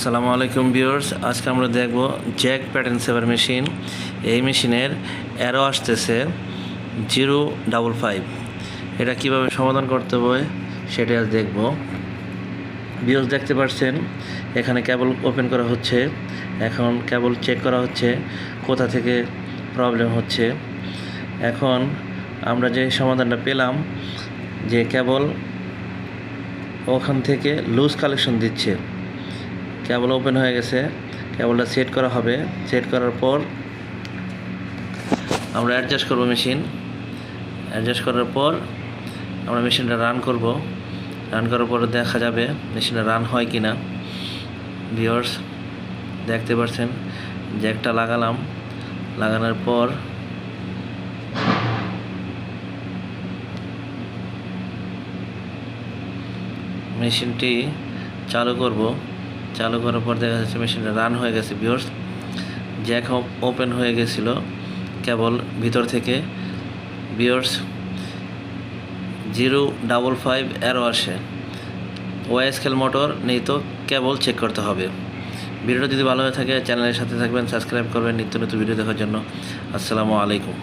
সালামু আলাইকুম ভিউয়ার্স, আজকে আমরা দেখব জ্যাক প্যাটার্ন সেভার মেশিন। এই মেশিনের অ্যারো আসতেছে জিরো ডাবল ফাইভ। এটা কীভাবে সমাধান করতে হবে সেটা আজ দেখব। ভিউয়ার্স, দেখতে পাচ্ছেন, এখানে কেবল ওপেন করা হচ্ছে। এখন কেবল চেক করা হচ্ছে, কোথা থেকে প্রবলেম হচ্ছে। এখন আমরা যে সমাধানটা পেলাম, যে কেবল ওখান থেকে লুজ কালেকশন দিচ্ছে। কেবল ওপেন হয়ে গেছে। কেবলটা সেট করা হবে। সেট করার পর আমরা অ্যাডজাস্ট করব মেশিন অ্যাডজাস্ট করার পর আমরা মেশিনটা রান করব। রান করার পরে দেখা যাবে মেশিনটা রান হয় কি না ভিওর্স দেখতে পাচ্ছেন জ্যাকটা লাগালাম। লাগানোর পর মেশিনটি চালু করব। চালু করার পর দেখা যাচ্ছে মেশিনটা রান হয়ে গেছে বিয়র্স জ্যাক ওপেন হয়ে গেছিল, কেবল ভিতর থেকে। বিয়র্স জিরো ডাবল ফাইভ অ্যারো আসে। ওয়াইএসকেল মোটর নেই তো, কেবল চেক করতে হবে। ভিডিওটা যদি ভালো হয়ে থাকে চ্যানেলের সাথে থাকবেন সাবস্ক্রাইব করবেন, নিত্য নতুন ভিডিও দেখার জন্য। আসসালামু আলাইকুম।